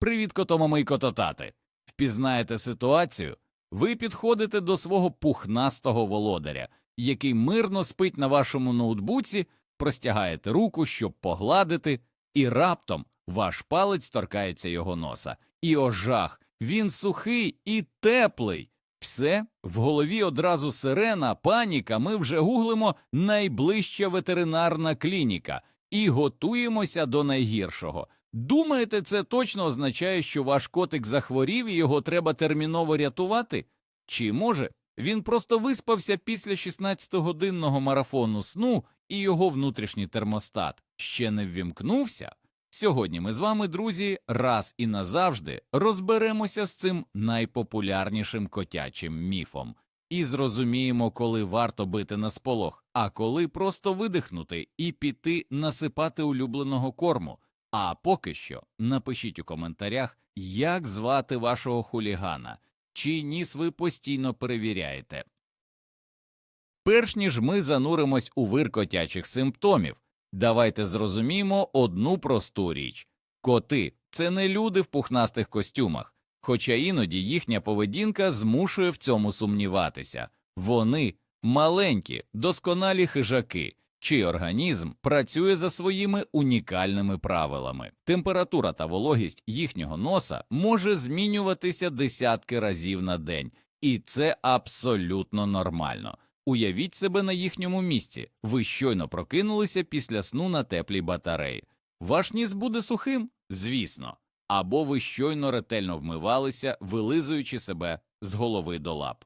Привіт, котомами і кототати. Впізнаєте ситуацію? Ви підходите до свого пухнастого володаря, який мирно спить на вашому ноутбуці, простягаєте руку, щоб погладити, і раптом ваш палець торкається його носа. І ожах, він сухий і теплий. Все в голові одразу сирена, паніка. Ми вже гуглимо найближча ветеринарна клініка і готуємося до найгіршого. Думаєте, це точно означає, що ваш котик захворів і його треба терміново рятувати? Чи може він просто виспався після 16-годинного марафону сну і його внутрішній термостат ще не ввімкнувся? Сьогодні ми з вами, друзі, раз і назавжди розберемося з цим найпопулярнішим котячим міфом і зрозуміємо, коли варто бити на сполох, а коли просто видихнути і піти насипати улюбленого корму. А поки що напишіть у коментарях, як звати вашого хулігана, чий ніс ви постійно перевіряєте. Перш ніж ми зануримось у вир котячих симптомів, давайте зрозуміємо одну просту річ коти це не люди в пухнастих костюмах, хоча іноді їхня поведінка змушує в цьому сумніватися вони маленькі, досконалі хижаки, чий організм працює за своїми унікальними правилами. Температура та вологість їхнього носа може змінюватися десятки разів на день, і це абсолютно нормально. Уявіть себе на їхньому місці. Ви щойно прокинулися після сну на теплій батареї. Ваш ніс буде сухим, звісно, або ви щойно ретельно вмивалися, вилизуючи себе з голови до лап.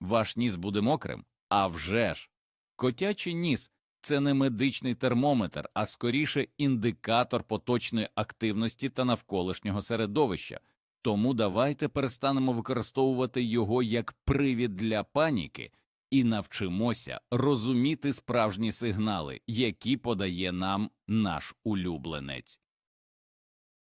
Ваш ніс буде мокрим, а вже ж. Котячий ніс це не медичний термометр, а скоріше індикатор поточної активності та навколишнього середовища. Тому давайте перестанемо використовувати його як привід для паніки і навчимося розуміти справжні сигнали, які подає нам наш улюбленець.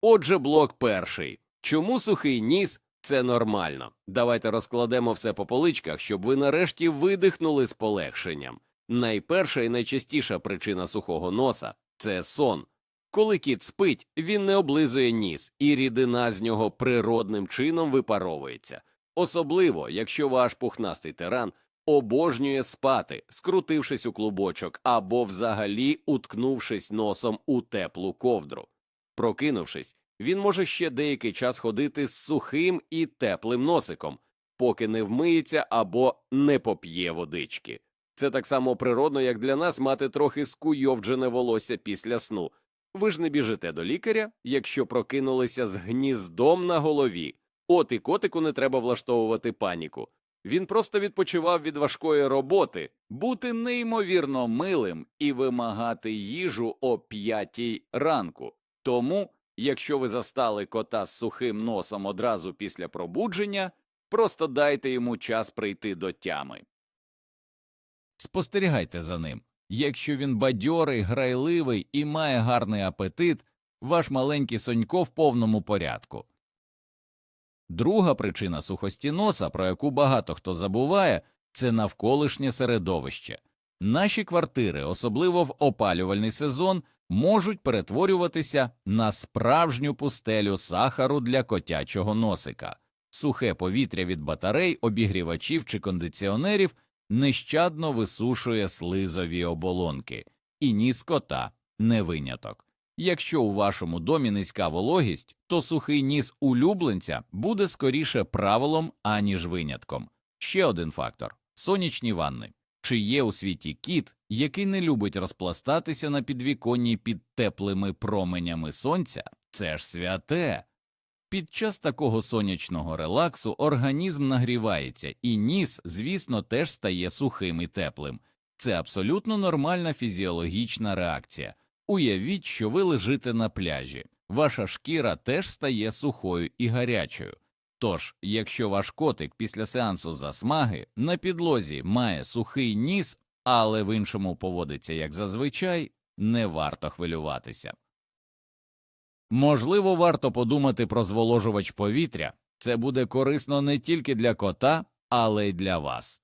Отже, блок перший. Чому сухий ніс це нормально? Давайте розкладемо все по поличках, щоб ви нарешті видихнули з полегшенням. Найперша і найчастіша причина сухого носа це сон. Коли кіт спить, він не облизує ніс, і рідина з нього природним чином випаровується. Особливо, якщо ваш пухнастий тиран обожнює спати, скрутившись у клубочок або взагалі уткнувшись носом у теплу ковдру. Прокинувшись, він може ще деякий час ходити з сухим і теплим носиком, поки не вмиється або не поп'є водички. Це так само природно, як для нас мати трохи скуйовджене волосся після сну. Ви ж не біжите до лікаря, якщо прокинулися з гніздом на голові. От і котику не треба влаштовувати паніку. Він просто відпочивав від важкої роботи, бути неймовірно милим і вимагати їжу о п'ятій ранку. Тому, якщо ви застали кота з сухим носом одразу після пробудження, просто дайте йому час прийти до тями. Спостерігайте за ним. Якщо він бадьорий, грайливий і має гарний апетит, ваш маленький сонько в повному порядку. Друга причина сухості носа, про яку багато хто забуває, це навколишнє середовище. Наші квартири, особливо в опалювальний сезон, можуть перетворюватися на справжню пустелю сахару для котячого носика. Сухе повітря від батарей, обігрівачів чи кондиціонерів нещадно висушує слизові оболонки, і ніс кота не виняток. Якщо у вашому домі низька вологість, то сухий ніс улюбленця буде скоріше правилом, аніж винятком. Ще один фактор сонячні ванни. Чи є у світі кіт, який не любить розпластатися на підвіконні під теплими променями сонця, це ж святе. Під час такого сонячного релаксу організм нагрівається, і ніс, звісно, теж стає сухим і теплим. Це абсолютно нормальна фізіологічна реакція. Уявіть, що ви лежите на пляжі, ваша шкіра теж стає сухою і гарячою. Тож, якщо ваш котик після сеансу засмаги на підлозі має сухий ніс, але в іншому поводиться як зазвичай, не варто хвилюватися. Можливо, варто подумати про зволожувач повітря це буде корисно не тільки для кота, але й для вас.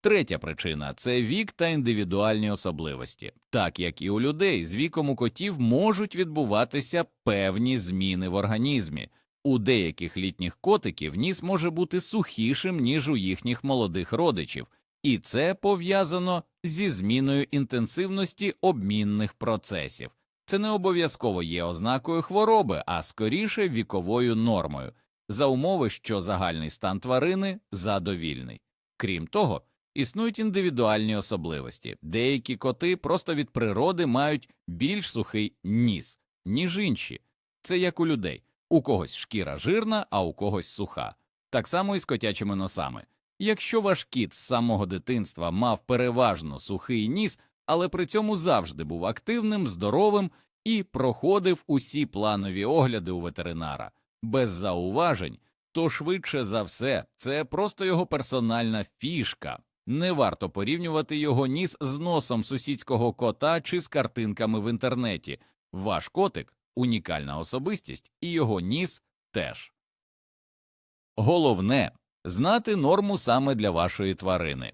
Третя причина це вік та індивідуальні особливості. Так як і у людей, з віком у котів можуть відбуватися певні зміни в організмі. У деяких літніх котиків ніс може бути сухішим, ніж у їхніх молодих родичів, і це пов'язано зі зміною інтенсивності обмінних процесів. Це не обов'язково є ознакою хвороби, а скоріше віковою нормою, за умови, що загальний стан тварини задовільний. Крім того, існують індивідуальні особливості. Деякі коти просто від природи мають більш сухий ніс, ніж інші. Це як у людей. У когось шкіра жирна, а у когось суха. Так само і з котячими носами. Якщо ваш кіт з самого дитинства мав переважно сухий ніс, але при цьому завжди був активним, здоровим і проходив усі планові огляди у ветеринара без зауважень, то швидше за все це просто його персональна фішка. Не варто порівнювати його ніс з носом сусідського кота чи з картинками в інтернеті. Ваш котик унікальна особистість, і його ніс теж. Головне знати норму саме для вашої тварини.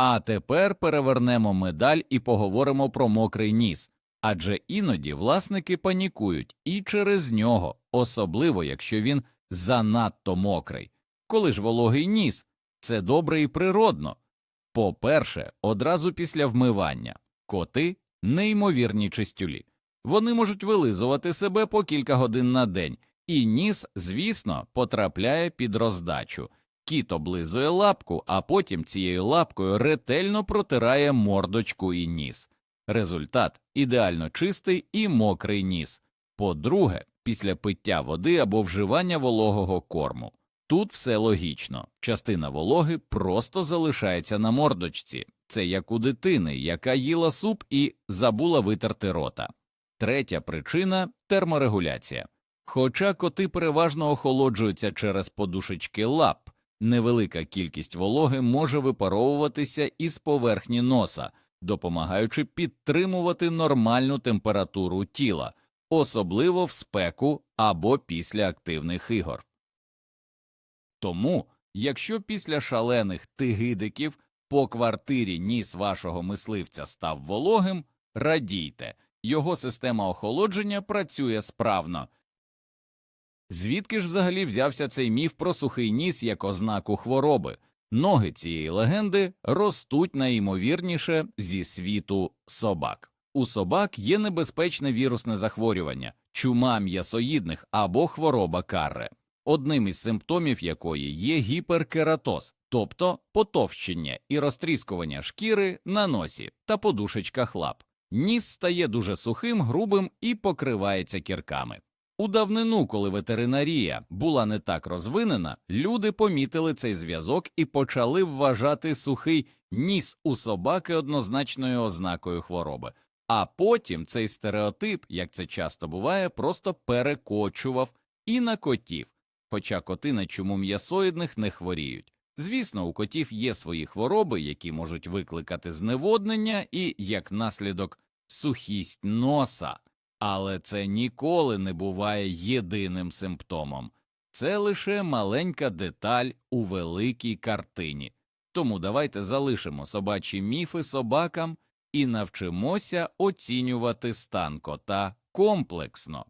А тепер перевернемо медаль і поговоримо про мокрий ніс, адже іноді власники панікують і через нього, особливо якщо він занадто мокрий. Коли ж вологий ніс, це добре і природно. По-перше, одразу після вмивання коти неймовірні чистюлі. Вони можуть вилизувати себе по кілька годин на день, і ніс, звісно, потрапляє під роздачу. Кіт облизує лапку, а потім цією лапкою ретельно протирає мордочку і ніс. Результат ідеально чистий і мокрий ніс. По-друге, після пиття води або вживання вологого корму. Тут все логічно. Частина вологи просто залишається на мордочці. Це як у дитини, яка їла суп і забула витерти рота. Третя причина терморегуляція. Хоча коти переважно охолоджуються через подушечки лап, невелика кількість вологи може випаровуватися із поверхні носа, допомагаючи підтримувати нормальну температуру тіла, особливо в спеку або після активних ігор. Тому, якщо після шалених тигидиків по квартирі ніс вашого мисливця став вологим, радійте, його система охолодження працює справно. Звідки ж взагалі взявся цей міф про сухий ніс як ознаку хвороби? Ноги цієї легенди ростуть найімовірніше зі світу собак. У собак є небезпечне вірусне захворювання, чума м'ясоїдних або хвороба карре, одним із симптомів якої є гіперкератоз, тобто потовщення і розтріскування шкіри на носі та подушечках лап. Ніс стає дуже сухим, грубим і покривається кірками. У давнину, коли ветеринарія була не так розвинена, люди помітили цей зв'язок і почали вважати сухий ніс у собаки однозначною ознакою хвороби. А потім цей стереотип, як це часто буває, просто перекочував і на котів, хоча коти на чуму м'ясоїдних не хворіють. Звісно, у котів є свої хвороби, які можуть викликати зневоднення і, як наслідок, сухість носа. Але це ніколи не буває єдиним симптомом. Це лише маленька деталь у великій картині. Тому давайте залишимо собачі міфи собакам і навчимося оцінювати стан кота комплексно.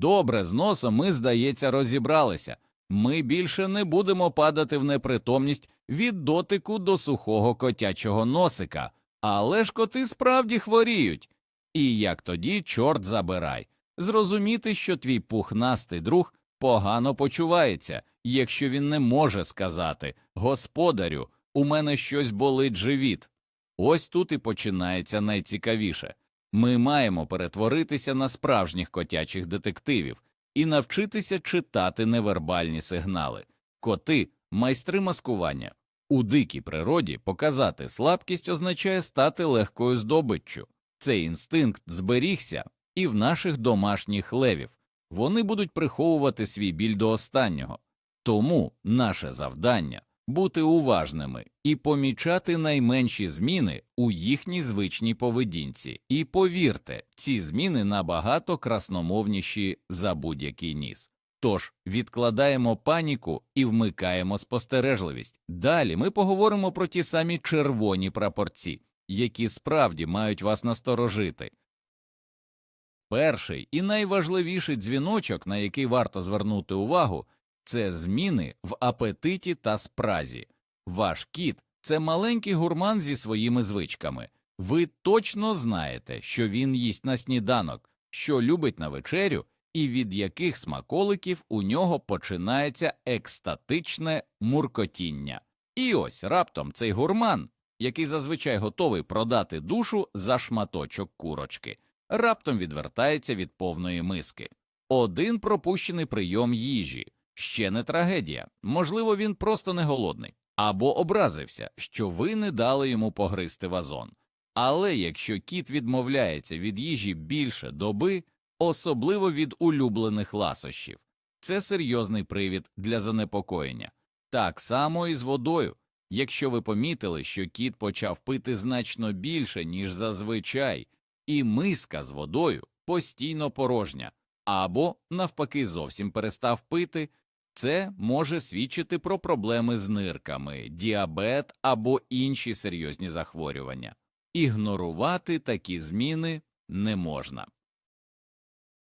Добре, з носом ми, здається, розібралися. Ми більше не будемо падати в непритомність від дотику до сухого котячого носика, але ж коти справді хворіють. І як тоді, чорт забирай, зрозуміти, що твій пухнастий друг погано почувається, якщо він не може сказати Господарю, у мене щось болить живіт. Ось тут і починається найцікавіше. Ми маємо перетворитися на справжніх котячих детективів і навчитися читати невербальні сигнали. Коти майстри маскування. У дикій природі показати слабкість означає стати легкою здобиччю. Цей інстинкт зберігся і в наших домашніх левів. Вони будуть приховувати свій біль до останнього. Тому наше завдання бути уважними і помічати найменші зміни у їхній звичній поведінці. І повірте, ці зміни набагато красномовніші за будь-який ніс. Тож відкладаємо паніку і вмикаємо спостережливість. Далі ми поговоримо про ті самі червоні прапорці, які справді мають вас насторожити. Перший і найважливіший дзвіночок, на який варто звернути увагу, це зміни в апетиті та спразі. Ваш кіт це маленький гурман зі своїми звичками. Ви точно знаєте, що він їсть на сніданок, що любить на вечерю, і від яких смаколиків у нього починається екстатичне муркотіння. І ось раптом цей гурман, який зазвичай готовий продати душу за шматочок курочки, раптом відвертається від повної миски. Один пропущений прийом їжі ще не трагедія. Можливо, він просто не голодний або образився, що ви не дали йому погризти вазон. Але якщо кіт відмовляється від їжі більше доби, особливо від улюблених ласощів, це серйозний привід для занепокоєння. Так само і з водою. Якщо ви помітили, що кіт почав пити значно більше, ніж зазвичай, і миска з водою постійно порожня, або, навпаки, зовсім перестав пити, це може свідчити про проблеми з нирками, діабет або інші серйозні захворювання. Ігнорувати такі зміни не можна.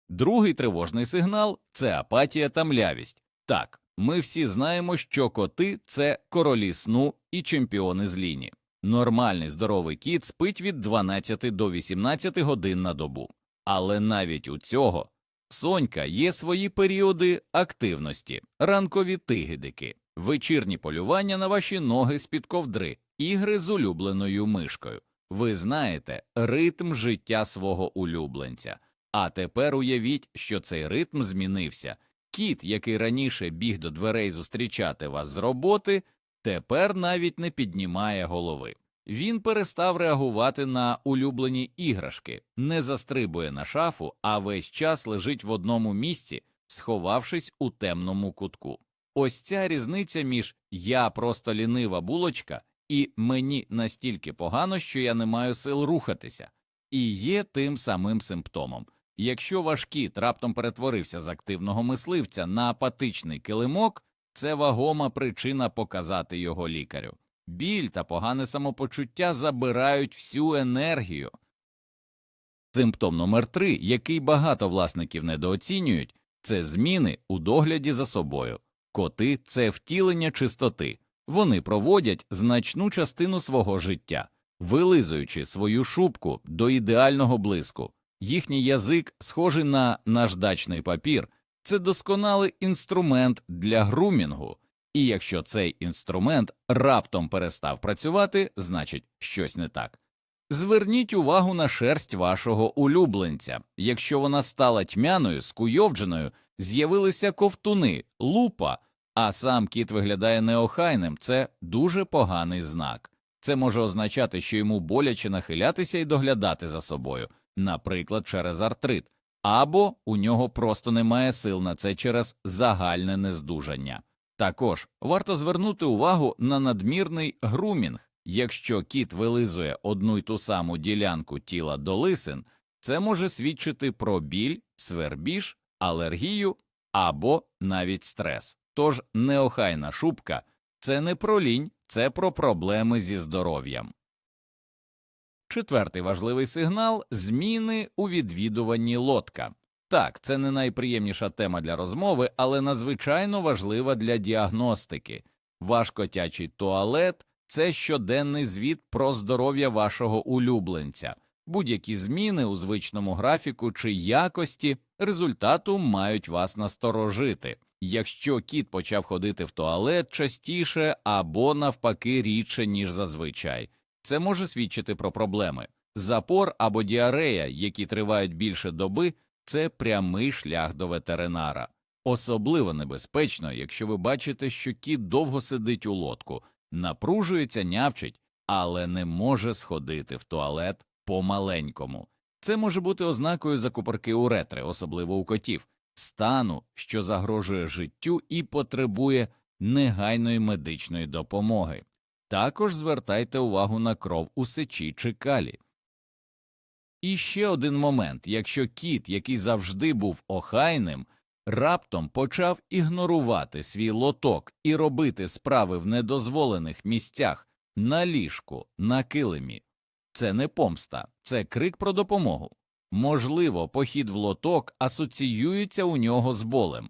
Другий тривожний сигнал це апатія та млявість. Так, ми всі знаємо, що коти це королі сну і чемпіони з ліні. Нормальний здоровий кіт спить від 12 до 18 годин на добу. Але навіть у цього Сонька є свої періоди активності, ранкові тигидики, вечірні полювання на ваші ноги з-під ковдри, ігри з улюбленою мишкою. Ви знаєте ритм життя свого улюбленця. А тепер уявіть, що цей ритм змінився. Кіт, який раніше біг до дверей зустрічати вас з роботи, тепер навіть не піднімає голови. Він перестав реагувати на улюблені іграшки, не застрибує на шафу, а весь час лежить в одному місці, сховавшись у темному кутку. Ось ця різниця між я просто лінива булочка і мені настільки погано, що я не маю сил рухатися, і є тим самим симптомом. Якщо ваш кіт раптом перетворився з активного мисливця на апатичний килимок, це вагома причина показати його лікарю. Біль та погане самопочуття забирають всю енергію. Симптом номер три, який багато власників недооцінюють, це зміни у догляді за собою. Коти це втілення чистоти. Вони проводять значну частину свого життя, вилизуючи свою шубку до ідеального блиску. Їхній язик, схожий на наждачний папір, це досконалий інструмент для грумінгу. І якщо цей інструмент раптом перестав працювати, значить щось не так. Зверніть увагу на шерсть вашого улюбленця. Якщо вона стала тьмяною, скуйовдженою, з'явилися ковтуни, лупа, а сам кіт виглядає неохайним, це дуже поганий знак. Це може означати, що йому боляче нахилятися і доглядати за собою, наприклад, через артрит, або у нього просто немає сил на це через загальне нездужання. Також варто звернути увагу на надмірний грумінг. Якщо кіт вилизує одну й ту саму ділянку тіла до лисин, це може свідчити про біль, свербіж, алергію або навіть стрес. Тож неохайна шубка це не про лінь, це про проблеми зі здоров'ям. Четвертий важливий сигнал зміни у відвідуванні лодка. Так, це не найприємніша тема для розмови, але надзвичайно важлива для діагностики. Ваш котячий туалет це щоденний звіт про здоров'я вашого улюбленця. Будь-які зміни у звичному графіку чи якості результату мають вас насторожити. Якщо кіт почав ходити в туалет частіше або навпаки рідше, ніж зазвичай, це може свідчити про проблеми. Запор або діарея, які тривають більше доби, це прямий шлях до ветеринара. Особливо небезпечно, якщо ви бачите, що кіт довго сидить у лодку, напружується, нявчить, але не може сходити в туалет по-маленькому. Це може бути ознакою закупорки уретри, особливо у котів, стану, що загрожує життю і потребує негайної медичної допомоги. Також звертайте увагу на кров у сечі чи калі. І ще один момент якщо кіт, який завжди був охайним, раптом почав ігнорувати свій лоток і робити справи в недозволених місцях на ліжку, на килимі. Це не помста, це крик про допомогу. Можливо, похід в лоток асоціюється у нього з болем.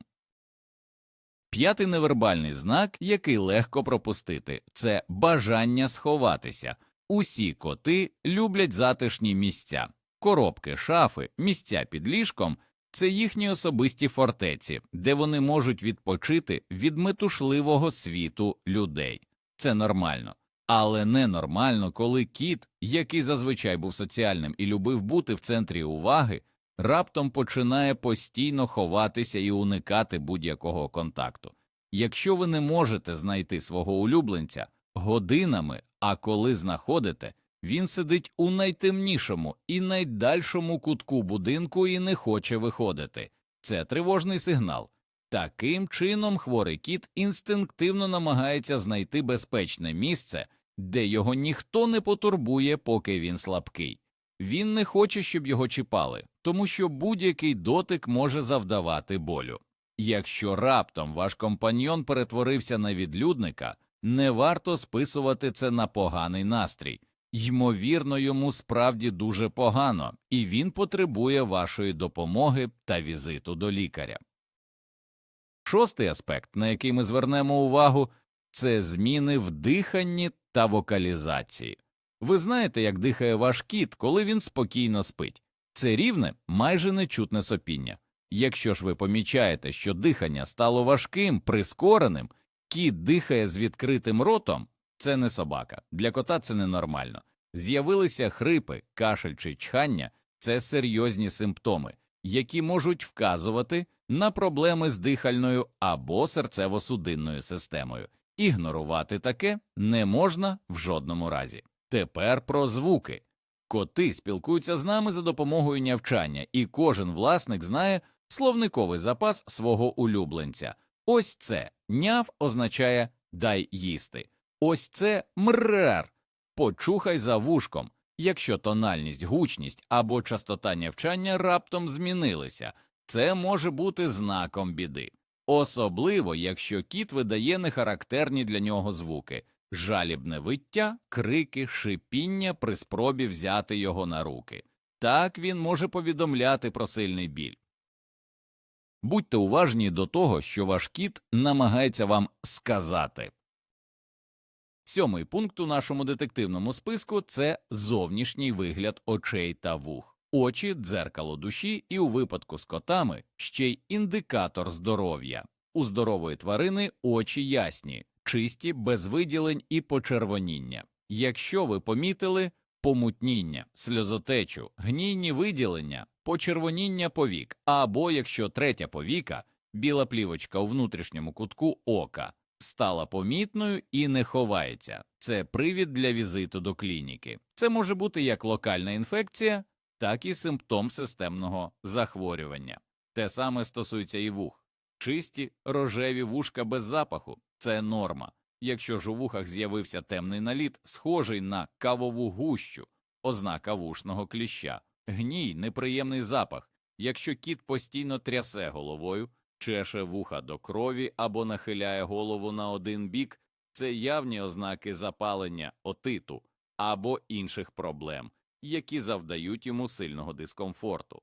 П'ятий невербальний знак, який легко пропустити, це бажання сховатися. Усі коти люблять затишні місця, коробки, шафи, місця під ліжком це їхні особисті фортеці, де вони можуть відпочити від метушливого світу людей. Це нормально. Але ненормально, коли кіт, який зазвичай був соціальним і любив бути в центрі уваги, раптом починає постійно ховатися і уникати будь-якого контакту. Якщо ви не можете знайти свого улюбленця годинами, а коли знаходите, він сидить у найтемнішому і найдальшому кутку будинку і не хоче виходити. Це тривожний сигнал. Таким чином хворий кіт інстинктивно намагається знайти безпечне місце, де його ніхто не потурбує, поки він слабкий. Він не хоче, щоб його чіпали, тому що будь-який дотик може завдавати болю. Якщо раптом ваш компаньйон перетворився на відлюдника, не варто списувати це на поганий настрій. Ймовірно, йому справді дуже погано, і він потребує вашої допомоги та візиту до лікаря. Шостий аспект, на який ми звернемо увагу, це зміни в диханні та вокалізації. Ви знаєте, як дихає ваш кіт, коли він спокійно спить. Це рівне, майже нечутне сопіння. Якщо ж ви помічаєте, що дихання стало важким, прискореним, кіт дихає з відкритим ротом, це не собака. Для кота це ненормально. З'явилися хрипи, кашель чи чхання це серйозні симптоми, які можуть вказувати на проблеми з дихальною або серцево-судинною системою. Ігнорувати таке не можна в жодному разі. Тепер про звуки. Коти спілкуються з нами за допомогою нявчання, і кожен власник знає словниковий запас свого улюбленця. Ось це няв означає дай їсти. Ось це мрер. Почухай за вушком. Якщо тональність, гучність або частота нявчання раптом змінилися, це може бути знаком біди. Особливо, якщо кіт видає нехарактерні для нього звуки жалібне виття, крики, шипіння при спробі взяти його на руки. Так він може повідомляти про сильний біль. Будьте уважні до того, що ваш кіт намагається вам сказати. Сьомий пункт у нашому детективному списку це зовнішній вигляд очей та вух. Очі дзеркало душі, і у випадку з котами ще й індикатор здоров'я. У здорової тварини очі ясні, чисті, без виділень і почервоніння. Якщо ви помітили помутніння, сльозотечу, гнійні виділення, почервоніння повік, або якщо третя повіка, біла плівочка у внутрішньому кутку ока, стала помітною і не ховається. Це привід для візиту до клініки. Це може бути як локальна інфекція, так і симптом системного захворювання. Те саме стосується і вух. Чисті рожеві вушка без запаху це норма. Якщо ж у вухах з'явився темний наліт, схожий на кавову гущу, ознака вушного кліща, гній, неприємний запах. Якщо кіт постійно трясе головою, чеше вуха до крові або нахиляє голову на один бік, це явні ознаки запалення отиту або інших проблем, які завдають йому сильного дискомфорту.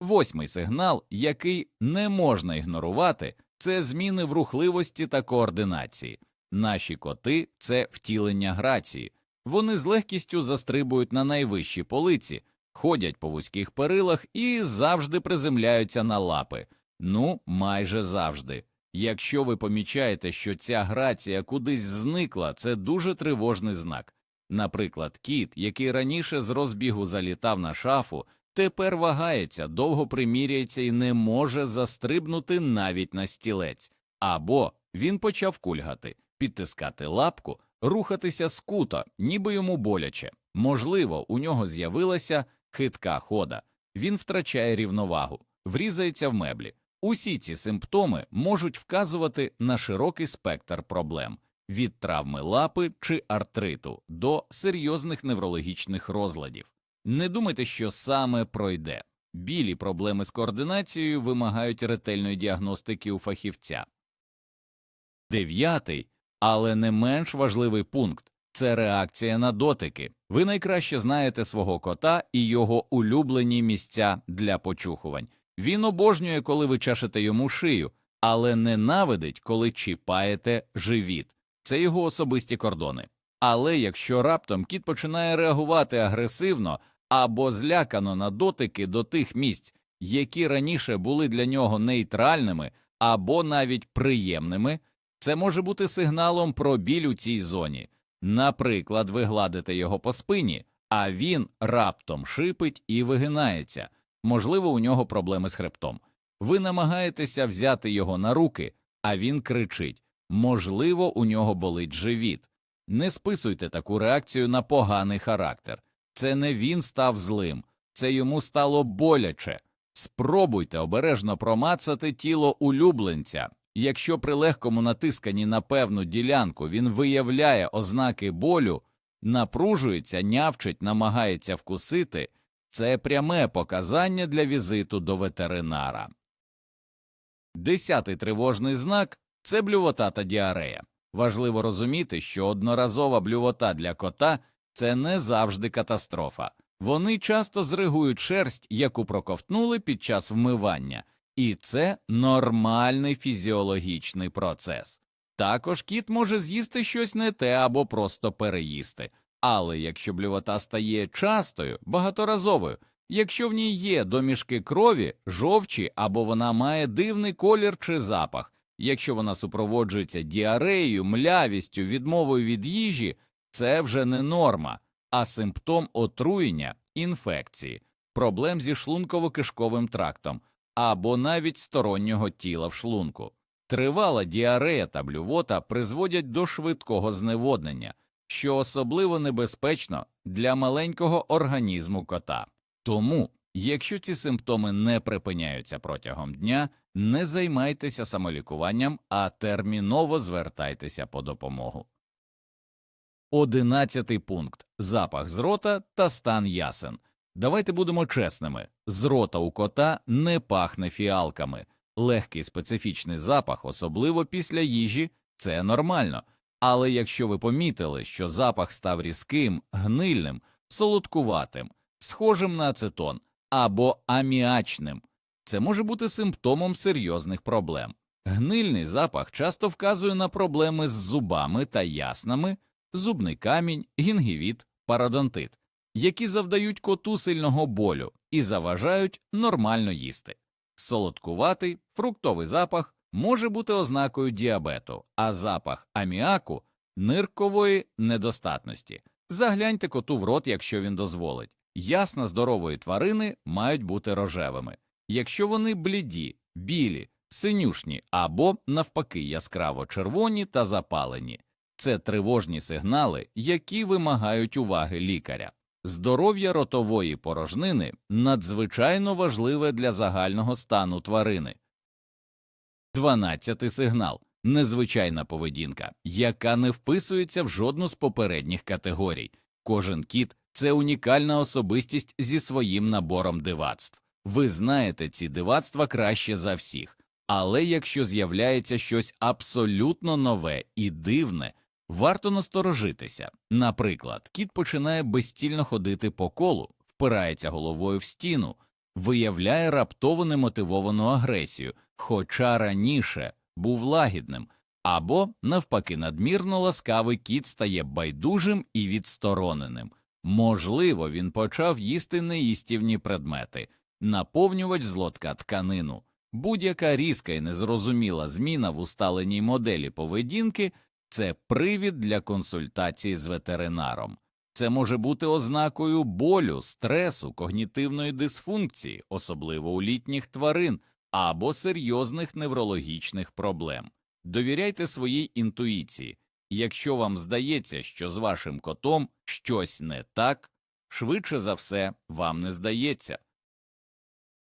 Восьмий сигнал, який не можна ігнорувати, це зміни в рухливості та координації. Наші коти це втілення грації. Вони з легкістю застрибують на найвищі полиці, ходять по вузьких перилах і завжди приземляються на лапи. Ну, майже завжди. Якщо ви помічаєте, що ця грація кудись зникла, це дуже тривожний знак. Наприклад, кіт, який раніше з розбігу залітав на шафу, тепер вагається, довго приміряється і не може застрибнути навіть на стілець, або він почав кульгати, підтискати лапку, рухатися скуто, ніби йому боляче. Можливо, у нього з'явилася хитка хода, він втрачає рівновагу, врізається в меблі. Усі ці симптоми можуть вказувати на широкий спектр проблем від травми лапи чи артриту до серйозних неврологічних розладів. Не думайте, що саме пройде. Білі проблеми з координацією вимагають ретельної діагностики у фахівця. Дев'ятий, але не менш важливий пункт це реакція на дотики. Ви найкраще знаєте свого кота і його улюблені місця для почухувань. Він обожнює, коли ви чашете йому шию, але ненавидить, коли чіпаєте живіт. Це його особисті кордони. Але якщо раптом кіт починає реагувати агресивно або злякано на дотики до тих місць, які раніше були для нього нейтральними або навіть приємними, це може бути сигналом про біль у цій зоні. Наприклад, ви гладите його по спині, а він раптом шипить і вигинається. Можливо, у нього проблеми з хребтом. Ви намагаєтеся взяти його на руки, а він кричить. Можливо, у нього болить живіт. Не списуйте таку реакцію на поганий характер. Це не він став злим, це йому стало боляче. Спробуйте обережно промацати тіло улюбленця. Якщо при легкому натисканні на певну ділянку він виявляє ознаки болю, напружується, нявчить, намагається вкусити, це пряме показання для візиту до ветеринара. Десятий тривожний знак це блювота та діарея. Важливо розуміти, що одноразова блювота для кота це не завжди катастрофа. Вони часто зригують шерсть, яку проковтнули під час вмивання, і це нормальний фізіологічний процес. Також кіт може з'їсти щось не те або просто переїсти. Але якщо блювота стає частою, багаторазовою, якщо в ній є домішки крові, жовчі або вона має дивний колір чи запах, якщо вона супроводжується діареєю, млявістю, відмовою від їжі, це вже не норма, а симптом отруєння, інфекції, проблем зі шлунково-кишковим трактом або навіть стороннього тіла в шлунку. Тривала діарея та блювота призводять до швидкого зневоднення, що особливо небезпечно для маленького організму кота. Тому, якщо ці симптоми не припиняються протягом дня, не займайтеся самолікуванням, а терміново звертайтеся по допомогу. Одинадцятий пункт запах з рота та стан ясен. Давайте будемо чесними з рота у кота не пахне фіалками. Легкий специфічний запах, особливо після їжі, це нормально. Але якщо ви помітили, що запах став різким, гнильним, солодкуватим, схожим на ацетон або аміачним, це може бути симптомом серйозних проблем. Гнильний запах часто вказує на проблеми з зубами та яснами, зубний камінь, гінгівіт, пародонтит, які завдають коту сильного болю і заважають нормально їсти. Солодкуватий фруктовий запах може бути ознакою діабету, а запах аміаку ниркової недостатності. Загляньте коту в рот, якщо він дозволить. Ясна здорової тварини мають бути рожевими. Якщо вони бліді, білі, синюшні або, навпаки, яскраво червоні та запалені, це тривожні сигнали, які вимагають уваги лікаря. Здоров'я ротової порожнини надзвичайно важливе для загального стану тварини. Дванадцятий сигнал незвичайна поведінка, яка не вписується в жодну з попередніх категорій. Кожен кіт це унікальна особистість зі своїм набором дивацтв. Ви знаєте ці дивацтва краще за всіх, але якщо з'являється щось абсолютно нове і дивне, варто насторожитися. Наприклад, кіт починає безцільно ходити по колу, впирається головою в стіну, виявляє раптово немотивовану агресію, хоча раніше був лагідним, або, навпаки, надмірно ласкавий кіт стає байдужим і відстороненим. Можливо, він почав їсти неїстівні предмети, наповнювач злотка тканину. Будь-яка різка і незрозуміла зміна в усталеній моделі поведінки це привід для консультації з ветеринаром. Це може бути ознакою болю, стресу, когнітивної дисфункції, особливо у літніх тварин, або серйозних неврологічних проблем. Довіряйте своїй інтуїції. Якщо вам здається, що з вашим котом щось не так, швидше за все вам не здається.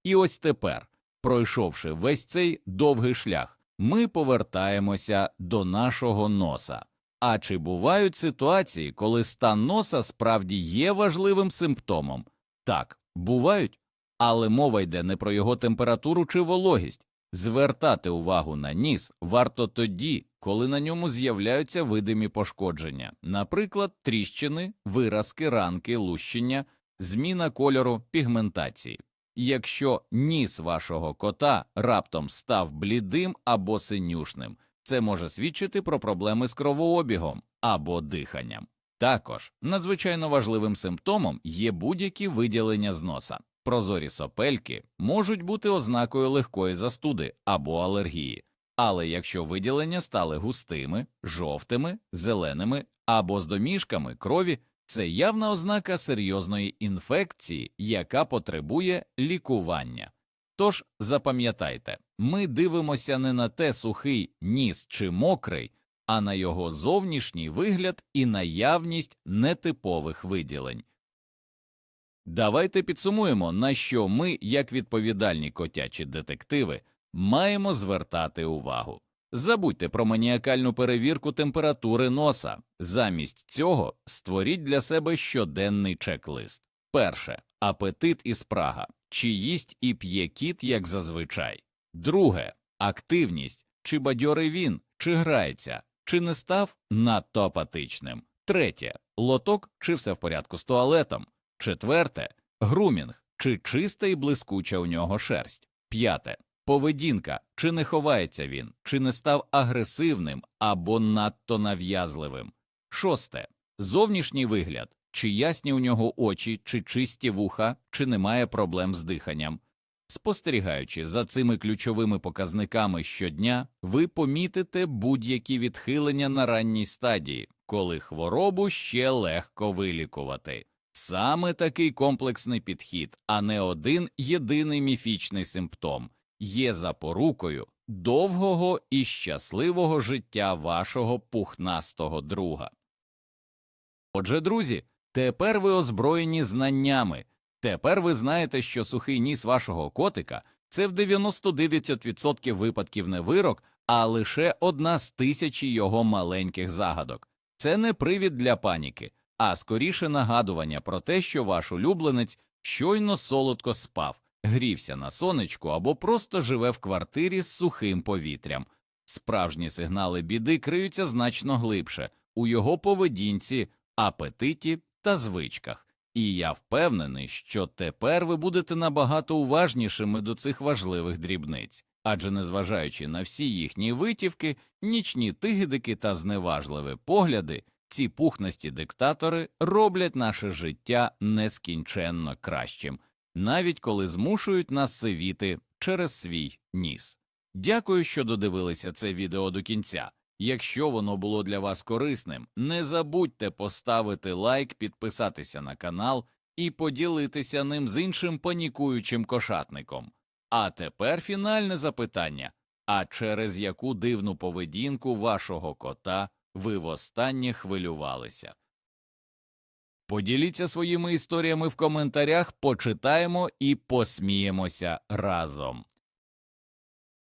І ось тепер, пройшовши весь цей довгий шлях, ми повертаємося до нашого носа. А чи бувають ситуації, коли стан носа справді є важливим симптомом? Так, бувають, Але мова йде не про його температуру чи вологість. Звертати увагу на ніс варто тоді, коли на ньому з'являються видимі пошкодження, наприклад, тріщини, виразки, ранки, лущення, зміна кольору, пігментації. Якщо ніс вашого кота раптом став блідим або синюшним, це може свідчити про проблеми з кровообігом або диханням. Також надзвичайно важливим симптомом є будь-які виділення з носа. Прозорі сопельки можуть бути ознакою легкої застуди або алергії, але якщо виділення стали густими, жовтими, зеленими або з домішками крові, це явна ознака серйозної інфекції, яка потребує лікування. Тож запам'ятайте, ми дивимося не на те сухий ніс чи мокрий, а на його зовнішній вигляд і наявність нетипових виділень. Давайте підсумуємо, на що ми, як відповідальні котячі детективи, маємо звертати увагу. Забудьте про маніакальну перевірку температури носа. Замість цього створіть для себе щоденний чек-лист. Перше апетит і спрага. Чи їсть і п'є кіт, як зазвичай. Друге активність. Чи бадьорий він, чи грається, чи не став надто апатичним. Третє лоток, чи все в порядку з туалетом. Четверте грумінг, чи чиста і блискуча у нього шерсть. П'яте поведінка, чи не ховається він, чи не став агресивним або надто нав'язливим. Шосте зовнішній вигляд, чи ясні у нього очі, чи чисті вуха, чи немає проблем з диханням. Спостерігаючи за цими ключовими показниками щодня, ви помітите будь-які відхилення на ранній стадії, коли хворобу ще легко вилікувати. Саме такий комплексний підхід, а не один єдиний міфічний симптом, є запорукою довгого і щасливого життя вашого пухнастого друга. Отже, друзі, тепер ви озброєні знаннями. Тепер ви знаєте, що сухий ніс вашого котика це в 99% випадків не вирок, а лише одна з тисячі його маленьких загадок. Це не привід для паніки, а скоріше нагадування про те, що ваш улюбленець щойно солодко спав, грівся на сонечку або просто живе в квартирі з сухим повітрям. Справжні сигнали біди криються значно глибше у його поведінці, апетиті та звичках. І я впевнений, що тепер ви будете набагато уважнішими до цих важливих дрібниць, адже незважаючи на всі їхні витівки, нічні тигидики та зневажливі погляди, ці пухнасті диктатори роблять наше життя нескінченно кращим, навіть коли змушують нас сивіти через свій ніс. Дякую, що додивилися це відео до кінця. Якщо воно було для вас корисним, не забудьте поставити лайк, підписатися на канал і поділитися ним з іншим панікуючим кошатником. А тепер фінальне запитання а через яку дивну поведінку вашого кота ви востаннє хвилювалися? Поділіться своїми історіями в коментарях, почитаємо і посміємося разом.